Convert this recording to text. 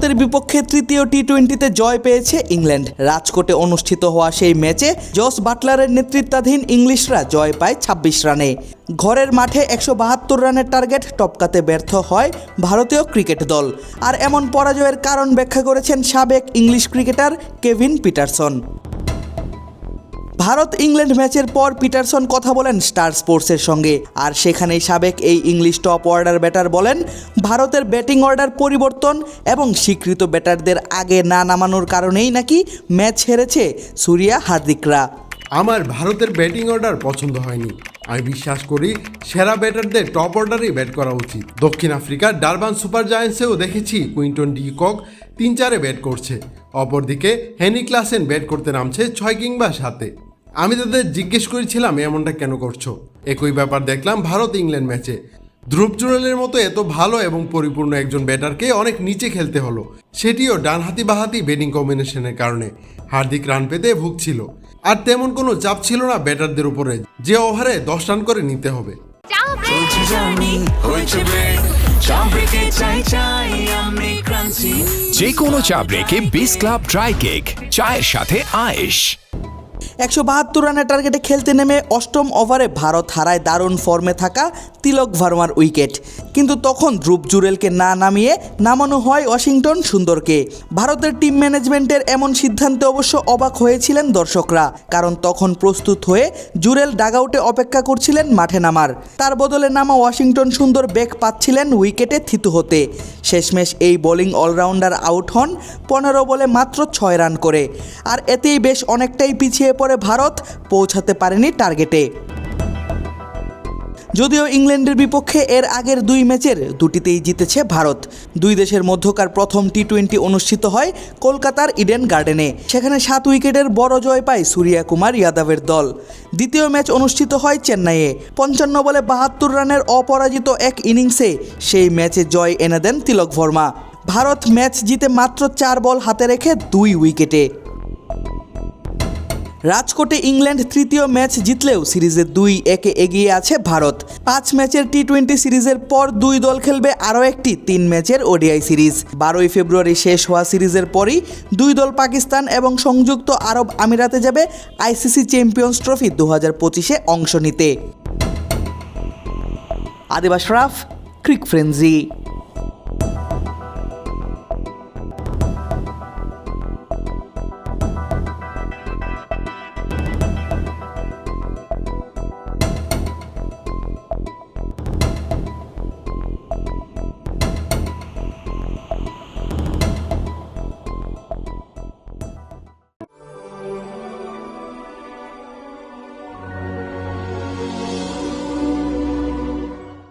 ভারতের বিপক্ষে তৃতীয় টি টোয়েন্টিতে জয় পেয়েছে ইংল্যান্ড। রাজকোটে অনুষ্ঠিত হওয়া সেই ম্যাচে জস বাটলারের নেতৃত্বাধীন ইংলিশরা জয় পায় ছাব্বিশ রানে। ঘরের মাঠে একশো বাহাত্তর রানের টার্গেট টপকাতে ব্যর্থ হয় ভারতীয় ক্রিকেট দল। আর এমন পরাজয়ের কারণ ব্যাখ্যা করেছেন সাবেক English cricketer Kevin Pietersen. Bharat England ম্যাচের পর পিটারসন কথা বলেন স্টার স্পোর্টসের সঙ্গে। আর সেখানেই সাবেক এই ইংলিশ টপ অর্ডার ব্যাটার বলেন, ভারতের ব্যাটিং অর্ডার পরিবর্তন এবং স্বীকৃত ব্যাটারদের আগে না নামানোর কারণেই নাকি ম্যাচ হেরেছে সুরিয়া হার্দিকরা। আমার ভারতের ব্যাটিং অর্ডার পছন্দ হয়নি। আমি বিশ্বাস করি সেরা ব্যাটারদের টপ অর্ডারেই ব্যাট করা উচিত। দক্ষিণ আফ্রিকার ডারবান সুপার জায়ান্টসেও দেখেছি কুইন্টন ডি কক তিন চারে ব্যাট করছে। অপরদিকে হেনি ক্লাসেন ব্যাট করতে নামছে ছয় কিংবা সাতে। আমি তাদের জিজ্ঞেস করেছিলাম এমনটা কেন করছ? একই ব্যাপার দেখলাম ভারত ইংল্যান্ড ম্যাচে। ধ্রুব জুরেলের মতো এত ভালো এবং পরিপূর্ণ একজন ব্যাটারকে অনেক নিচে খেলতে হলো। সেটিও ডানহাতি বাহাতি ব্যাটিং কম্বিনেশনের কারণে। হার্দিক রান পেতে ভুগছিল। আর তেমন কোনো চাপ ছিল না ব্যাটারদের উপরে যে ওভারে দশ রান করে নিতে হবে। চাপ যে কোনো চা ব্রেকে বিস ক্লাব ড্রাই কেক চায়ের সাথে আয়েশ। একশো বাহাত্তর রানের টার্গেটে খেলতে নেমে অষ্টম ওভারে ভারত হারায় দারুণ ফর্মে থাকা তিলক ভার্মার উইকেট। কিন্তু তখন ধ্রুব জুরেলকে না নামিয়ে নামানো হয় ওয়াশিংটন সুন্দরকে। ভারতের টিম ম্যানেজমেন্টের এমন সিদ্ধান্তে অবশ্য অবাক হয়েছিলেন দর্শকরা, কারণ তখন প্রস্তুত হয়ে জুরেল ডাগআউটে অপেক্ষা করছিলেন মাঠে নামার। তার বদলে নামা ওয়াশিংটন সুন্দর বেগ পাচ্ছিলেন উইকেটে থিতু হতে। শেষমেশ এই বোলিং অলরাউন্ডার আউট হন পনেরো বলে মাত্র ছয় রান করে। আর এতেই বেশ অনেকটাই পিছিয়ে পড়ে ভারত পৌঁছাতে পারেনি টার্গেটে। যদিও ইংল্যান্ডের বিপক্ষে এর আগের দুই ম্যাচের দুটিতেই জিতেছে ভারত। দুই দেশের মধ্যকার প্রথম টি টোয়েন্টি অনুষ্ঠিত হয় কলকাতার ইডেন গার্ডেনে। সেখানে সাত উইকেটের বড় জয় পায় সূর্যা কুমার যাদবের দল। দ্বিতীয় ম্যাচ অনুষ্ঠিত হয় চেন্নাইয়ে। পঞ্চান্ন বলে বাহাত্তর রানের অপরাজিত এক ইনিংসে সেই ম্যাচে জয় এনে দেন তিলক ভর্মা ভারত ম্যাচ জিতে মাত্র চার বল হাতে রেখে দুই উইকেটে। রাজকোটে ইংল্যান্ড তৃতীয় ম্যাচ জিতলেও সিরিজে দুই একে এগিয়ে আছে ভারত। পাঁচ ম্যাচের টি টোয়েন্টি সিরিজের পর দুই দল খেলবে আরও একটি তিন ম্যাচের ওডিআই সিরিজ। বারোই ফেব্রুয়ারি শেষ হওয়া সিরিজের পরই দুই দল পাকিস্তান এবং সংযুক্ত আরব আমিরাতে যাবে আইসিসি চ্যাম্পিয়ন্স ট্রফি দু হাজার পঁচিশে অংশ নিতে। আদিবাস রাফ, ক্রিক ফ্রেন্সি।